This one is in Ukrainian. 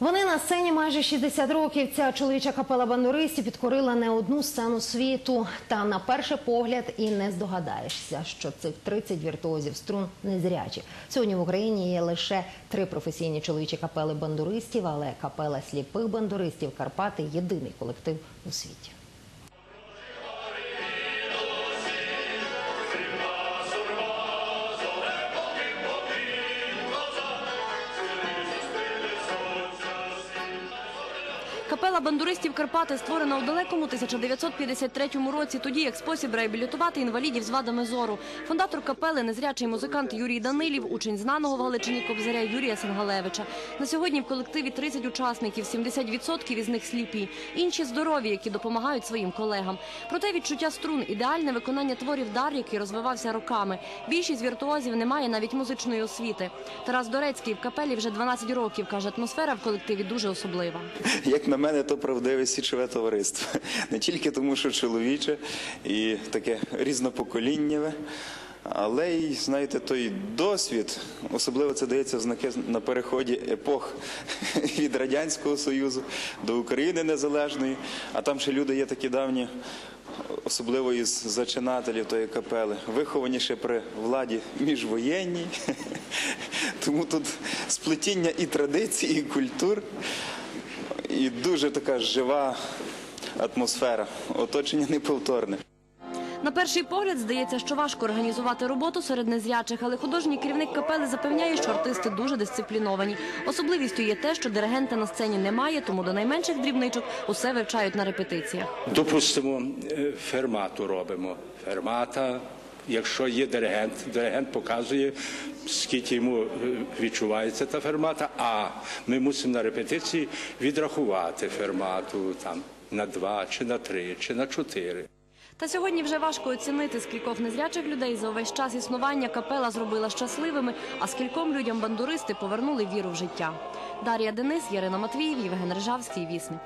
Вони на сцені майже 60 років. Ця чоловіча капела бандуристів підкорила не одну сцену світу. Та на перший погляд і не здогадаєшся, що цих 30 віртуозів струн незрячі. Сьогодні в Україні є лише три професійні чоловічі капели бандуристів, але капела сліпих бандуристів Карпати єдиний колектив у світі. Капела бандуристів Карпати створена у далекому 1953 році, тоді як спосіб реабілітувати інвалідів з вадами зору. Фундатор капели незрячий музикант Юрій Данилів, учень знаного в Галичині кобзаря Юрія Сенгалевича. На сьогодні в колективі 30 учасників, 70% із них сліпі, інші здорові, які допомагають своїм колегам. Проте відчуття струн, ідеальне виконання творів дар, який розвивався роками. Більшість віртуозів не має навіть музичної освіти. Тарас Дорецький в капелі вже 12 років каже, атмосфера в колективі дуже особлива. Як на мене, то правдиве січове товариство. Не тільки тому, що чоловіче і таке різнопоколіннєве, але й знаєте, той досвід, особливо це дається знаки на переході епох від Радянського Союзу до України незалежної. А там ще люди є такі давні, особливо із зачинателів тої капели, виховані ще при владі міжвоєнній. Тому тут сплетіння і традицій, і культур і дуже така жива атмосфера, оточення неповторне. На перший погляд здається, що важко організувати роботу серед незрячих, але художній керівник капели запевняє, що артисти дуже дисципліновані. Особливістю є те, що диригента на сцені немає, тому до найменших дрібничок усе вивчають на репетиціях. Допустимо, е, фермату робимо. Фермата, якщо є диригент, диригент показує, скільки йому е, відчувається та фермата, а ми мусимо на репетиції відрахувати фермату там на два, чи на три, чи на чотири. Та сьогодні вже важко оцінити, скількох незрячих людей за увесь час існування капела зробила щасливими, а скільком людям бандуристи повернули віру в життя. Дар'я Денис, Ярина Матвіїв, Євген Рижавський, Вісник.